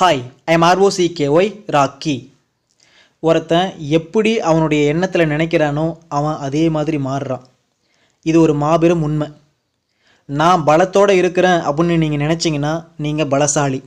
Hi I am rakhi ஒருத்தன் எப்படி அவனுடைய எண்ணத்தில் நினைக்கிறானோ அவன் அதே மாதிரி மாறுறான். இது ஒரு மாபெரும் உண்மை. நான் பலத்தோடு இருக்கிறேன் அப்படின்னு நீங்கள் நினச்சிங்கன்னா நீங்கள் பலசாலி.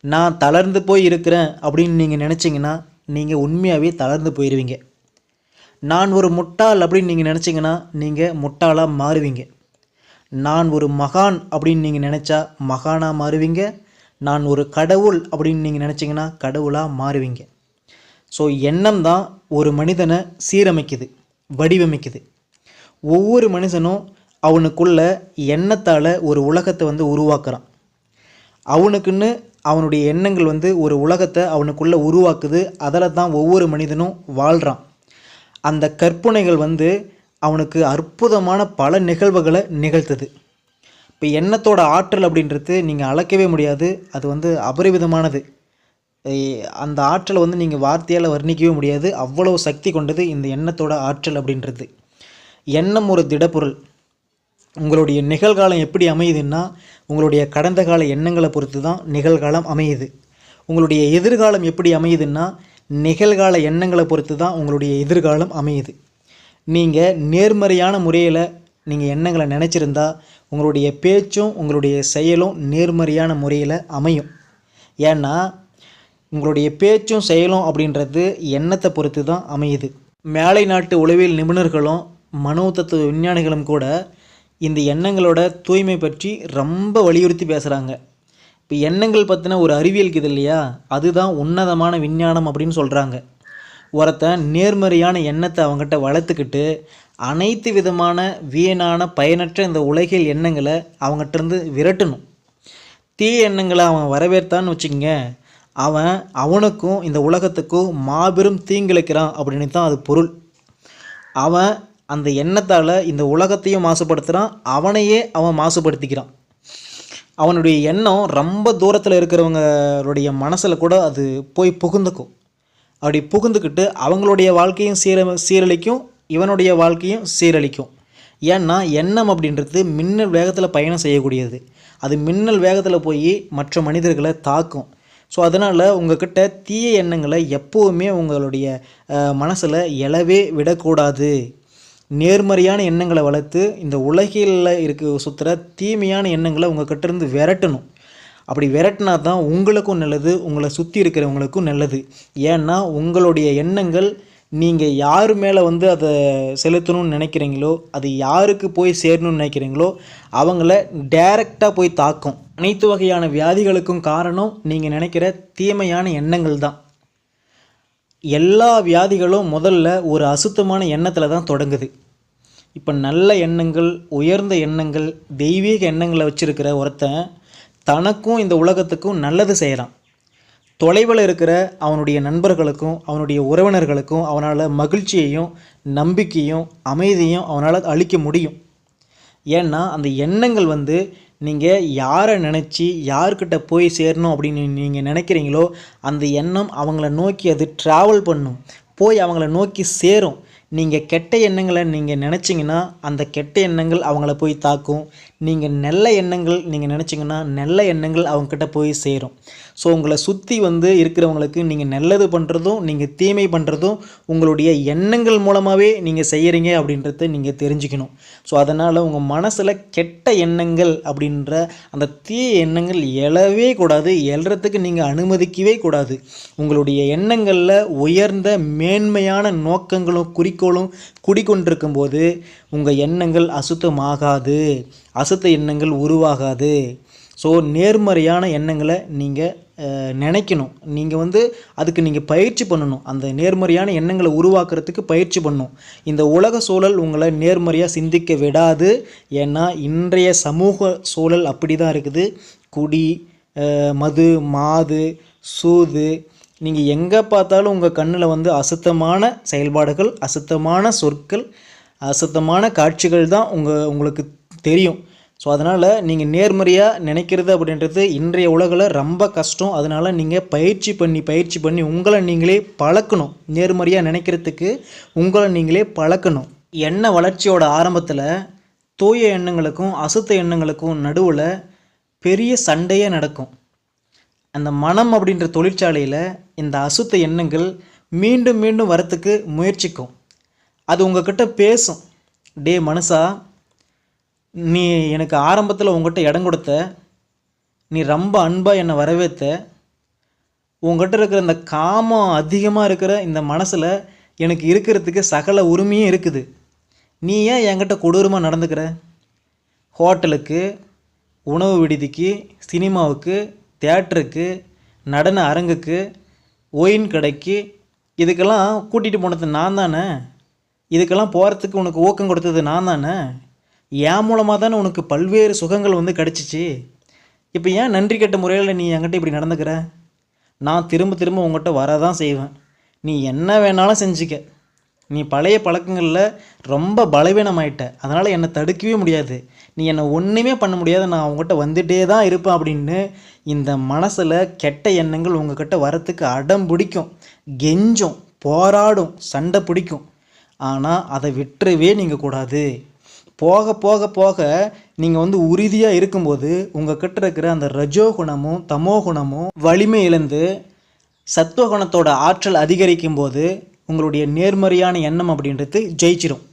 நான் தளர்ந்து போய் இருக்கிறேன் அப்படின்னு நீங்கள் நினச்சிங்கன்னா நீங்கள் உண்மையாகவே தளர்ந்து போயிடுவீங்க நான் ஒரு முட்டாள் அப்படின்னு நீங்கள் நினச்சிங்கன்னா நீங்கள் முட்டாளாக மாறுவீங்க. நான் ஒரு மகான் அப்படின்னு நீங்கள் நினச்சா மகானாக மாறுவீங்க. நான் ஒரு கடவுள் அப்படின்னு நீங்கள் நினச்சிங்கன்னா கடவுளாக மாறுவீங்க. ஸோ எண்ணம் தான் ஒரு மனிதனை சீரமைக்குது வடிவமைக்குது. ஒவ்வொரு மனுஷனும் அவனுக்குள்ள எண்ணத்தால் ஒரு உலகத்தை வந்து உருவாக்குறான். அவனுக்குன்னு அவனுடைய எண்ணங்கள் வந்து ஒரு உலகத்தை அவனுக்குள்ளே உருவாக்குது அதில் தான் ஒவ்வொரு மனிதனும் வாழ்கிறான் அந்த கற்பனைகள் வந்து அவனுக்கு அற்புதமான பல நிகழ்வுகளை நிகழ்த்துது. இப்போ எண்ணத்தோட ஆற்றல் அப்படின்றது நீங்கள் அளக்கவே முடியாது. அது வந்து அபரிவிதமானது. அந்த ஆற்றலை வந்து நீங்கள் வார்த்தையால் வர்ணிக்கவே முடியாது. அவ்வளோ சக்தி கொண்டது இந்த எண்ணத்தோட ஆற்றல் அப்படின்றது. எண்ணம் ஒரு திடப்பொருள். உங்களுடைய நிகழ்காலம் எப்படி அமையுதுன்னா உங்களுடைய கடந்த கால எண்ணங்களை பொறுத்து தான் நிகழ்காலம் அமையுது. உங்களுடைய எதிர்காலம் எப்படி அமையுதுன்னா நிகழ்கால எண்ணங்களை பொறுத்து தான் உங்களுடைய எதிர்காலம் அமையுது. நீங்கள் நேர்மறையான முறையில் நீங்கள் எண்ணங்களை நினச்சிருந்தா உங்களுடைய பேச்சும் உங்களுடைய செயலும் நேர்மறையான முறையில் அமையும். ஏன்னா உங்களுடைய பேச்சும் செயலும் அப்படின்றது எண்ணத்தை பொறுத்து தான் அமையுது. மேலை நாட்டு உளவியல் நிபுணர்களும் மனோ தத்துவ விஞ்ஞானிகளும் கூட இந்த எண்ணங்களோட தூய்மை பற்றி ரொம்ப வலியுறுத்தி பேசுகிறாங்க இப்போ எண்ணங்கள் பற்றின ஒரு அறிவியல் இது இல்லையா? அதுதான் உன்னதமான விஞ்ஞானம் அப்படின்னு சொல்கிறாங்க ஒருத்தன் நேர்மறையான எண்ணத்தை அவங்ககிட்ட வளர்த்துக்கிட்டு அனைத்து விதமான வீணான பயனற்ற இந்த உலகில் எண்ணங்களை அவங்ககிட்ட இருந்து விரட்டணும். தீய எண்ணங்களை அவன் வரவேற்றான்னு வச்சுக்கோங்க. அவன் அவனுக்கும் இந்த உலகத்துக்கும் மாபெரும் தீங்கிழைக்கிறான் அப்படின்னு தான் அது பொருள். அவன் அந்த எண்ணத்தால் இந்த உலகத்தையும் மாசுபடுத்துகிறான் அவனையே அவன் மாசுபடுத்திக்கிறான். அவனுடைய எண்ணம் ரொம்ப தூரத்தில் இருக்கிறவங்களுடைய மனசில் கூட அது போய் புகுந்துக்கும். அப்படி புகுந்துக்கிட்டு அவங்களுடைய வாழ்க்கையும் சீர சீரழிக்கும் இவனுடைய வாழ்க்கையும் சீரழிக்கும். ஏன்னா எண்ணம் அப்படின்றது மின்னல் வேகத்தில் பயணம் செய்யக்கூடியது. அது மின்னல் வேகத்தில் போய் மற்ற மனிதர்களை தாக்கும். ஸோ அதனால் உங்கள்கிட்ட தீய எண்ணங்களை எப்போவுமே உங்களுடைய மனசில் எழவே விடக்கூடாது. நேர்மறையான எண்ணங்களை வளர்த்து இந்த உலகில் இருக்க சுற்றுற தீமையான எண்ணங்களை உங்கள் இருந்து விரட்டணும். அப்படி விரட்டினா தான் உங்களுக்கும் நல்லது உங்களை சுற்றி இருக்கிறவங்களுக்கும் நல்லது. ஏன்னா உங்களுடைய எண்ணங்கள் நீங்கள் யார் மேலே வந்து அதை செலுத்தணும்னு நினைக்கிறீங்களோ அது யாருக்கு போய் சேரணும்னு நினைக்கிறீங்களோ அவங்கள டைரெக்டாக போய் தாக்கும். அனைத்து வகையான வியாதிகளுக்கும் காரணம் நீங்கள் நினைக்கிற தீமையான எண்ணங்கள் தான். எல்லா வியாதிகளும் முதல்ல ஒரு அசுத்தமான எண்ணத்தில் தான் தொடங்குது. இப்போ நல்ல எண்ணங்கள் உயர்ந்த எண்ணங்கள் தெய்வீக எண்ணங்களை வச்சுருக்கிற ஒருத்தன் தனக்கும் இந்த உலகத்துக்கும் நல்லது செய்கிறான் தொலைவில் இருக்கிற அவனுடைய நண்பர்களுக்கும் அவனுடைய உறவினர்களுக்கும் அவனால் மகிழ்ச்சியையும் நம்பிக்கையும் அமைதியும் அவனால் அளிக்க முடியும். ஏன்னா அந்த எண்ணங்கள் வந்து நீங்கள் யாரை நினச்சி யார்கிட்ட போய் சேரணும் அப்படின்னு நீங்கள் நினைக்கிறீங்களோ அந்த எண்ணம் அவங்கள நோக்கி அது ட்ராவல் பண்ணும். போய் அவங்கள நோக்கி சேரும். நீங்கள் கெட்ட எண்ணங்களை நீங்கள் நினச்சிங்கன்னா அந்த கெட்ட எண்ணங்கள் அவங்கள போய் தாக்கும். நீங்கள் நல்ல எண்ணங்கள் நீங்கள் நினச்சிங்கன்னா நல்ல எண்ணங்கள் அவங்கக்கிட்ட போய் சேரும். ஸோ உங்களை சுற்றி வந்து இருக்கிறவங்களுக்கு நீங்கள் நல்லது பண்ணுறதும் நீங்கள் தீமை பண்ணுறதும் உங்களுடைய எண்ணங்கள் மூலமாகவே நீங்கள் செய்கிறீங்க அப்படின்றத நீங்கள் தெரிஞ்சுக்கணும். ஸோ அதனால் உங்கள் மனசில் கெட்ட எண்ணங்கள் அப்படின்ற அந்த தீய எண்ணங்கள் எழவே கூடாது. எழறதுக்கு நீங்கள் அனுமதிக்கவே கூடாது. உங்களுடைய எண்ணங்களில் உயர்ந்த மேன்மையான நோக்கங்களும் குறிக்கோளும் குடிக்கொண்டிருக்கும் போது உங்கள் எண்ணங்கள் அசுத்தமாகாது. அசுத்த எண்ணங்கள் உருவாகாது. ஸோ நேர்மறையான எண்ணங்களை நீங்கள் நினைக்கணும். நீங்கள் வந்து அதுக்கு நீங்கள் பயிற்சி பண்ணணும். அந்த நேர்மறையான எண்ணங்களை உருவாக்குறதுக்கு பயிற்சி பண்ணணும். இந்த உலக சூழல் உங்களை நேர்மறையாக சிந்திக்க விடாது. ஏன்னா இன்றைய சமூக சூழல் அப்படி தான் இருக்குது. குடி மது மாது சூது. நீங்கள் எங்கே பார்த்தாலும் உங்கள் கண்ணில் வந்து அசுத்தமான செயல்பாடுகள் அசுத்தமான சொற்கள் அசுத்தமான காட்சிகள் தான் உங்கள் உங்களுக்கு தெரியும். ஸோ அதனால் நீங்கள் நேர்மறையாக நினைக்கிறது அப்படின்றது இன்றைய உலகில் ரொம்ப கஷ்டம். அதனால் நீங்கள் பயிற்சி பண்ணி பயிற்சி பண்ணி உங்களை நீங்களே பழக்கணும். நேர்மறையாக நினைக்கிறதுக்கு உங்களை நீங்களே பழக்கணும். எண்ண வளர்ச்சியோட ஆரம்பத்தில் தூய எண்ணங்களுக்கும் அசுத்த எண்ணங்களுக்கும் நடுவில் பெரிய சண்டையே நடக்கும். அந்த மனம் அப்படின்ற தொழிற்சாலையில் இந்த அசுத்த எண்ணங்கள் மீண்டும் மீண்டும் வரத்துக்கு முயற்சிக்கும். அது உங்ககிட்ட பேசும். டே மனுஷா நீ எனக்கு ஆரம்பத்தில் உங்ககிட்ட இடம் கொடுத்த நீ ரொம்ப அன்பாக என்னை வரவேற்ற உங்ககிட்ட இருக்கிற இந்த காமம் அதிகமாக இருக்கிற இந்த மனசில் எனக்கு இருக்கிறதுக்கு சகல உரிமையும் இருக்குது. நீ ஏன் என்கிட்ட கொடூரமாக நடந்துக்கிற? ஹோட்டலுக்கு உணவு விடுதிக்கு சினிமாவுக்கு தேட்டருக்கு நடன அரங்குக்கு ஒயின் கடைக்கு இதுக்கெல்லாம் கூட்டிகிட்டு போனது நான் தானே? இதுக்கெல்லாம் போகிறதுக்கு உனக்கு ஊக்கம் கொடுத்தது நான் தானே? என் மூலமாக தானே உனக்கு பல்வேறு சுகங்கள் வந்து கிடச்சிச்சு. இப்போ ஏன் நன்றி கெட்ட முறையில் நீ என்கிட்ட இப்படி நடந்துக்கிற? நான் திரும்ப திரும்ப உங்கள்கிட்ட வரதான் செய்வேன். நீ என்ன வேணாலும் செஞ்சுக்க. நீ பழைய பழக்கங்களில் ரொம்ப பலவீனமாயிட்ட. அதனால் என்னை தடுக்கவே முடியாது. நீ என்னை ஒன்றுமே பண்ண முடியாது. நான் அவங்ககிட்ட வந்துட்டே தான் இருப்பேன் அப்படின்னு இந்த மனசில் கெட்ட எண்ணங்கள் உங்ககிட்ட வரத்துக்கு அடம் பிடிக்கும். கெஞ்சும் போராடும் சண்டை பிடிக்கும். ஆனால் அதை விட்டுறவே நீங்கள் கூடாது. போக போக போக நீங்கள் வந்து உறுதியாக இருக்கும்போது உங்கள் கிட்ட இருக்கிற அந்த ரஜோ குணமும் தமோ குணமும் வலிமை இழந்து சத்துவகுணத்தோட ஆற்றல் அதிகரிக்கும் போது உங்களுடைய நேர்மறையான எண்ணம் அப்படின்றது ஜெயிச்சிடும்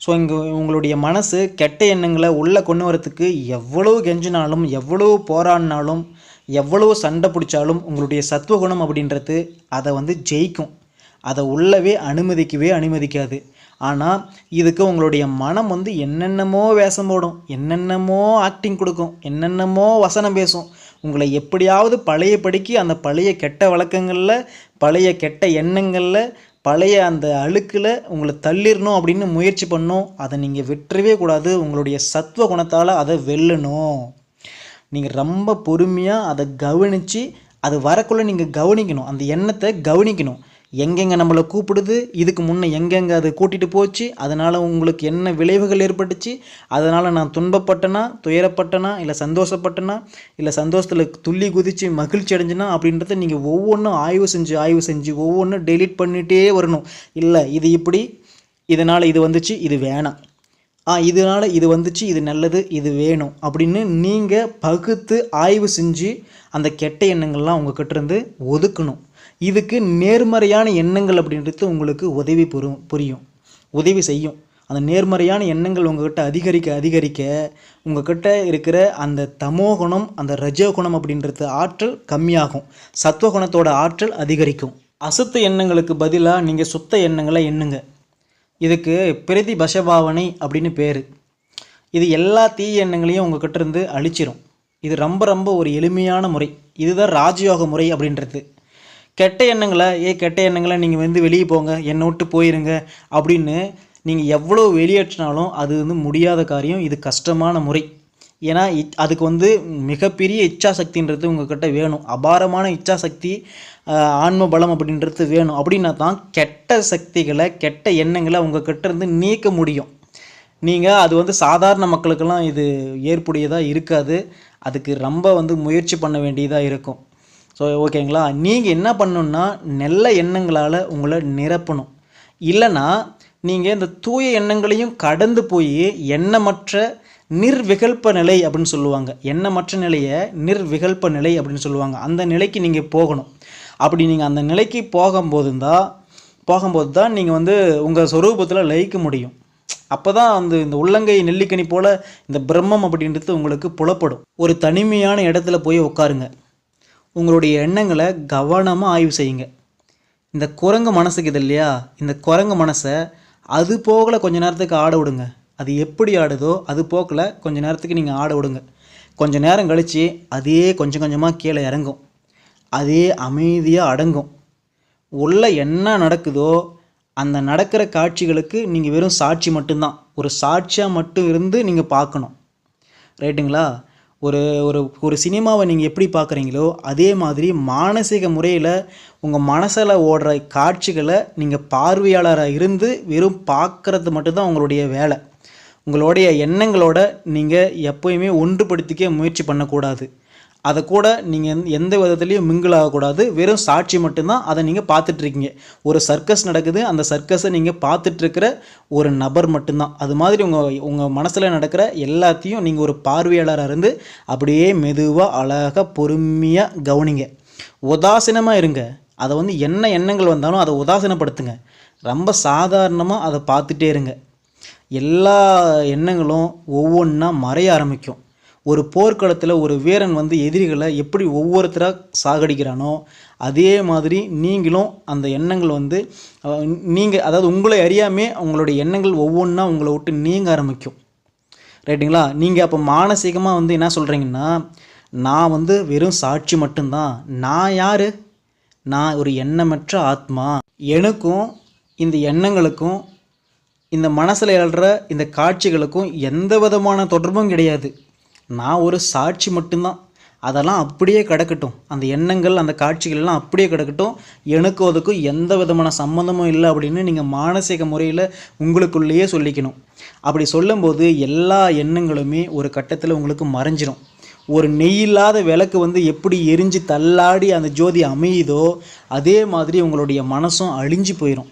ஸோ இங்கே உங்களுடைய மனசு கெட்ட எண்ணங்களை உள்ளே கொண்டு வரத்துக்கு எவ்வளோ கெஞ்சினாலும் எவ்வளோ போராடினாலும் எவ்வளவு சண்டை பிடிச்சாலும் உங்களுடைய சத்துவகுணம் அப்படின்றது அதை வந்து ஜெயிக்கும். அதை உள்ளவே அனுமதிக்கவே அனுமதிக்காது. ஆனால் இதுக்கு உங்களுடைய மனம் வந்து என்னென்னமோ வேஷம் போடும் என்னென்னமோ ஆக்டிங் கொடுக்கும் என்னென்னமோ வசனம் பேசும். உங்களை எப்படியாவது பழையபடிக்கு அந்த பழைய கெட்ட வழக்கங்களில் பழைய கெட்ட எண்ணங்களில் பழைய அந்த அழுக்கில் உங்களை தள்ளிடணும் அப்படின்னு முயற்சி பண்ணும் அதை நீங்கள் விட்டுறவே கூடாது. உங்களுடைய சத்துவ குணத்தால் அதை வெல்லணும். நீங்கள் ரொம்ப பொறுமையாக அதை கவனித்து அது வரக்குள்ளே நீங்கள் கவனிக்கணும். அந்த எண்ணத்தை கவனிக்கணும். எங்கெங்கே நம்மளை கூப்பிடுது இதுக்கு முன்னே எங்கெங்கே அது கூட்டிகிட்டு போச்சு அதனால் உங்களுக்கு என்ன விளைவுகள் ஏற்பட்டுச்சு அதனால் நான் துன்பப்பட்டனா துயரப்பட்டனா இல்லை சந்தோஷப்பட்டனா இல்லை சந்தோஷத்தில் துள்ளி குதித்து மகிழ்ச்சி அடைஞ்சினா அப்படின்றத நீங்கள் ஒவ்வொன்றும் ஆய்வு செஞ்சு ஆய்வு செஞ்சு ஒவ்வொன்றும் டெலீட் பண்ணிகிட்டே வரணும். இல்லை இது இப்படி இதனால் இது வந்துச்சு இது வேணாம். ஆ இதனால் இது வந்துச்சு இது நல்லது இது வேணும் அப்படின்னு நீங்கள் பகுத்து ஆய்வு செஞ்சு அந்த கெட்ட எண்ணங்கள்லாம் உங்ககிட்ட இருந்து ஒதுக்கணும். இதுக்கு நேர்மறையான எண்ணங்கள் அப்படின்றது உங்களுக்கு உதவி புரியும் புரியும். உதவி செய்யும். அந்த நேர்மறையான எண்ணங்கள் உங்ககிட்ட அதிகரிக்க அதிகரிக்க உங்ககிட்ட இருக்கிற அந்த தமோகுணம் அந்த ரஜோகுணம் அப்படின்றது ஆற்றல் கம்மியாகும். சத்துவகுணத்தோட ஆற்றல் அதிகரிக்கும். அசுத்த எண்ணங்களுக்கு பதிலாக நீங்கள் சுத்த எண்ணங்களை எண்ணுங்க. இதுக்கு பிரதி பசபாவனை அப்படின்னு பேர். இது எல்லா தீய எண்ணங்களையும் உங்ககிட்ட இருந்து அழிச்சிரும். இது ரொம்ப ரொம்ப ஒரு எளிமையான முறை. இதுதான் ராஜயோக முறை அப்படின்றது. கெட்ட எண்ணங்களை ஏ கெட்ட எண்ணங்களை நீங்கள் வந்து வெளியே போங்க என்னை விட்டு போயிருங்க அப்படின்னு நீங்கள் எவ்வளோ வெளியேற்றினாலும் அது வந்து முடியாத காரியம் இது கஷ்டமான முறை. ஏன்னா இச்- அதுக்கு வந்து மிகப்பெரிய இச்சாசக்தின்றது உங்கள்கிட்ட வேணும். அபாரமான இச்சாசக்தி ஆன்ம பலம் அப்படின்றது வேணும். அப்படின்னா தான் கெட்ட சக்திகளை கெட்ட எண்ணங்களை உங்கள்கிட்ட இருந்து நீக்க முடியும். நீங்கள் அது வந்து சாதாரண மக்களுக்கெல்லாம் இது ஏற்புடையதாக இருக்காது. அதுக்கு ரொம்ப வந்து முயற்சி பண்ண வேண்டியதாக இருக்கும். ஸோ ஓகேங்களா நீங்கள் என்ன பண்ணணுன்னா நல்ல எண்ணங்களால் உங்களை நிரப்பணும். இல்லைன்னா நீங்கள் இந்த தூய எண்ணங்களையும் கடந்து போய் எண்ணமற்ற நிர்விகல்ப நிலை அப்படின்னு சொல்லுவாங்க. எண்ணமற்ற நிலையை நிர்விகல்ப நிலை அப்படின்னு சொல்லுவாங்க. அந்த நிலைக்கு நீங்கள் போகணும். அப்படி நீங்கள் அந்த நிலைக்கு போகும்போது தான் போகும்போது தான் நீங்கள் வந்து உங்கள் சொரூபத்தில் லயிக்க முடியும். அப்போ தான் அந்த இந்த உள்ளங்கை நெல்லிக்கனி போல் இந்த பிரம்மம் அப்படின்றது உங்களுக்கு புலப்படும். ஒரு தனிமையான இடத்துல போய் உட்காருங்க. உங்களுடைய எண்ணங்களை கவனமாக ஆய்வு செய்யுங்க. இந்த குரங்கு மனசுக்கு இது இல்லையா? இந்த குரங்கு மனசை அது போகல கொஞ்ச நேரத்துக்கு ஆட விடுங்க. அது எப்படி ஆடுதோ அது போக்கில் கொஞ்ச நேரத்துக்கு நீங்கள் ஆட விடுங்க. கொஞ்ச நேரம் கழித்து அதே கொஞ்சம் கொஞ்சமாக கீழே இறங்கும். அதே அமைதியாக அடங்கும். உள்ள என்ன நடக்குதோ அந்த நடக்கிற காட்சிகளுக்கு நீங்கள் வெறும் சாட்சி மட்டும்தான். ஒரு சாட்சியாக மட்டும் இருந்து நீங்கள் பார்க்கணும். ரைட்டுங்களா? ஒரு ஒரு ஒரு சினிமாவை நீங்கள் எப்படி பார்க்குறீங்களோ அதே மாதிரி மானசீக முறையில் உங்கள் மனசில் ஓடுற காட்சிகளை நீங்கள் பார்வையாளராக இருந்து வெறும் பார்க்குறது மட்டும்தான் உங்களுடைய வேலை. உங்களுடைய எண்ணங்களோட நீங்கள் எப்போயுமே ஒன்றுபடுத்திக்க முயற்சி பண்ணக்கூடாது. அதை கூட நீங்கள் எந்த விதத்துலேயும் மிங்கிள் ஆகக்கூடாது. வெறும் சாட்சி மட்டும்தான் அதை நீங்கள் பார்த்துட்ருக்கீங்க. ஒரு சர்க்கஸ் நடக்குது அந்த சர்க்கஸை நீங்கள் பார்த்துட்ருக்கிற ஒரு நபர் மட்டும்தான். அது மாதிரி உங்கள் உங்கள் மனசில் நடக்கிற எல்லாத்தையும் நீங்கள் ஒரு பார்வையாளராக இருந்து அப்படியே மெதுவாக அழகாக பொறுமையாக கவனிங்க. உதாசீனமாக இருங்க. அதை வந்து என்ன எண்ணங்கள் வந்தாலும் அதை உதாசீனப்படுத்துங்க. ரொம்ப சாதாரணமாக அதை பார்த்துட்டே இருங்க. எல்லா எண்ணங்களும் ஒவ்வொன்றா மறைய ஆரம்பிக்கும். ஒரு போர்க்களத்தில் ஒரு வீரன் வந்து எதிரிகளை எப்படி ஒவ்வொருத்தராக சாகடிக்கிறானோ அதே மாதிரி நீங்களும் அந்த எண்ணங்கள் வந்து நீங்கள் அதாவது உங்களை அறியாமே உங்களுடைய எண்ணங்கள் ஒவ்வொன்றா உங்களை விட்டு நீங்க ஆரம்பிக்கும். ரைட்டுங்களா? நீங்கள் அப்போ மானசீகமாக வந்து என்ன சொல்கிறீங்கன்னா நான் வந்து வெறும் சாட்சி மட்டும்தான். நான் யார்? நான் ஒரு எண்ணமற்ற ஆத்மா. எனக்கும் இந்த எண்ணங்களுக்கும் இந்த மனசில் எழுற இந்த காட்சிகளுக்கும் எந்த விதமான தொடர்பும் கிடையாது. நான் ஒரு சாட்சி மட்டும்தான். அதெல்லாம் அப்படியே கிடக்கட்டும். அந்த எண்ணங்கள் அந்த காட்சிகள் எல்லாம் அப்படியே கிடக்கட்டும். எனக்கும் அதுக்கும் எந்த விதமான சம்மந்தமும் இல்லை அப்படின்னு நீங்கள் மானசீக முறையில் உங்களுக்குள்ளேயே சொல்லிக்கணும். அப்படி சொல்லும்போது எல்லா எண்ணங்களுமே ஒரு கட்டத்தில் உங்களுக்கு மறைஞ்சிடும் ஒரு நெய்யில்லாத விளக்கு வந்து எப்படி எரிஞ்சு தள்ளாடி அந்த ஜோதி அமையுதோ அதே மாதிரி உங்களுடைய மனசும் அழிஞ்சு போயிடும்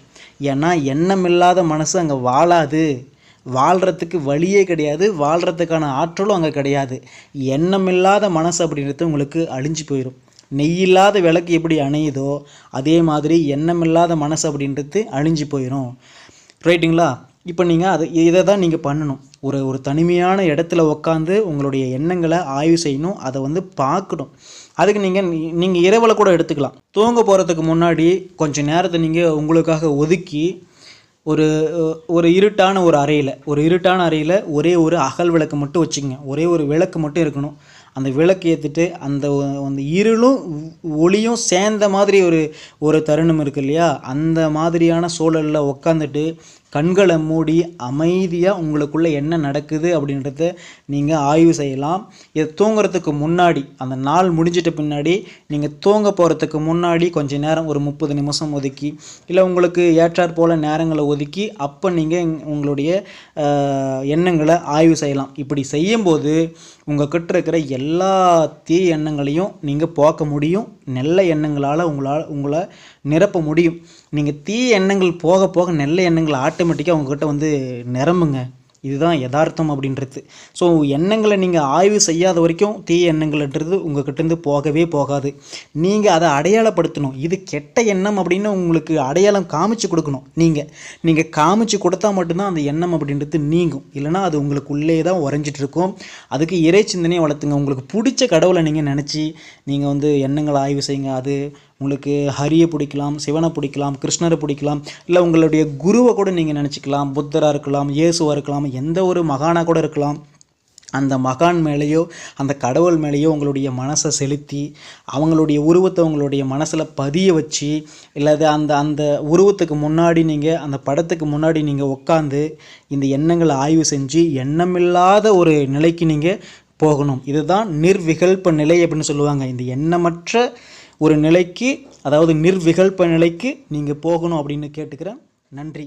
ஏன்னா எண்ணமில்லாத மனசு அங்கே வாழாது. வாழ்கிறதுக்கு வழியே கிடையாது வாழ்கிறதுக்கான ஆற்றலும் அங்கே கிடையாது. எண்ணமில்லாத மனசு அப்படின்றது உங்களுக்கு அழிஞ்சு போயிடும் நெய்யில்லாத விளக்கு எப்படி அணையுதோ அதே மாதிரி எண்ணமில்லாத மனசு அப்படின்றது அழிஞ்சு போயிடும் ரைட்டுங்களா? இப்போ நீங்கள் அதை இதை தான் நீங்கள் பண்ணணும். ஒரு ஒரு தனிமையான இடத்துல உட்காந்து உங்களுடைய எண்ணங்களை ஆய்வு செய்யணும் அதை வந்து பார்க்கணும். அதுக்கு நீங்கள் நீங்கள் இரவில் கூட எடுத்துக்கலாம். தூங்க போகிறதுக்கு முன்னாடி கொஞ்சம் நேரத்தை நீங்கள் உங்களுக்காக ஒதுக்கி ஒரு ஒரு இருட்டான ஒரு அறையில் ஒரு இருட்டான அறையில் ஒரே ஒரு அகல் விளக்கு மட்டும் வச்சுங்க ஒரே ஒரு விளக்கு மட்டும் இருக்கணும். அந்த விளக்கு ஏற்றிட்டு அந்த அந்த இருளும் ஒளியும் சேர்ந்த மாதிரி ஒரு ஒரு தருணம் இருக்கு இல்லையா? அந்த மாதிரியான சூழலில் உக்காந்துட்டு கண்களை மூடி அமைதியாக உங்களுக்குள்ளே என்ன நடக்குது அப்படின்றத நீங்கள் ஆய்வு செய்யலாம். இதை தூங்குறதுக்கு முன்னாடி அந்த நாள் முடிஞ்சிட்ட பின்னாடி நீங்கள் தூங்க போகிறதுக்கு முன்னாடி கொஞ்சம் நேரம் ஒரு முப்பது நிமிஷம் ஒதுக்கி இல்லை உங்களுக்கு ஏற்றாற் போல் நேரங்களை ஒதுக்கி அப்போ நீங்கள் உங்களுடைய எண்ணங்களை ஆய்வு செய்யலாம். இப்படி செய்யும்போது உங்கள் கிட்ட இருக்கிற எல்லா தீய எண்ணங்களையும் நீங்கள் போக்க முடியும். நல்ல எண்ணங்களால் உங்களால் உங்களை நிரப்ப முடியும். நீங்கள் தீய எண்ணங்கள் போக போக நல்ல எண்ணங்கள் ஆட்டோமேட்டிக்காக உங்ககிட்ட வந்து நிரம்புங்க. இதுதான் யதார்த்தம் அப்படின்றது. ஸோ எண்ணங்களை நீங்கள் ஆய்வு செய்யாத வரைக்கும் தீய எண்ணங்கள்ன்றது உங்கள் கிட்டேருந்து போகவே போகாது. நீங்கள் அதை அடையாளப்படுத்தணும். இது கெட்ட எண்ணம் அப்படின்னு உங்களுக்கு அடையாளம் காமிச்சு கொடுக்கணும். நீங்கள் நீங்கள் காமிச்சு கொடுத்தா மட்டும்தான் அந்த எண்ணம் அப்படின்றது நீங்கும். இல்லைனா அது உங்களுக்குள்ளே தான் உறைஞ்சிட்டு இருக்கும் அதுக்கு இறை சிந்தனையை வளர்த்துங்க. உங்களுக்கு பிடிச்ச கடவுளை நீங்கள் நினச்சி நீங்கள் வந்து எண்ணங்களை ஆய்வு செய்யுங்க. அது உங்களுக்கு ஹரியை பிடிக்கலாம் சிவனை பிடிக்கலாம் கிருஷ்ணரை பிடிக்கலாம் இல்லை உங்களுடைய குருவை கூட நீங்கள் நினச்சிக்கலாம் புத்தராக இருக்கலாம் இயேசுவாக இருக்கலாம் எந்த ஒரு மகானாக கூட இருக்கலாம். அந்த மகான் மேலேயோ அந்த கடவுள் மேலேயோ உங்களுடைய மனசை செலுத்தி அவங்களுடைய உருவத்தை உங்களுடைய மனசில் பதிய வச்சு இல்லாத அந்த அந்த உருவத்துக்கு முன்னாடி நீங்கள் அந்த படத்துக்கு முன்னாடி நீங்கள் உட்காந்து இந்த எண்ணங்களை ஆய்வு செஞ்சு எண்ணமில்லாத ஒரு நிலைக்கு நீங்கள் போகணும். இதுதான் நிர்விகல்ப நிலை அப்படின்னு சொல்லுவாங்க. இந்த எண்ணமற்ற ஒரு நிலைக்கு அதாவது நிர்விகல்ப நிலைக்கு நீங்கள் போகணும் அப்படின்னு கேட்டுக்கிறேன். நன்றி.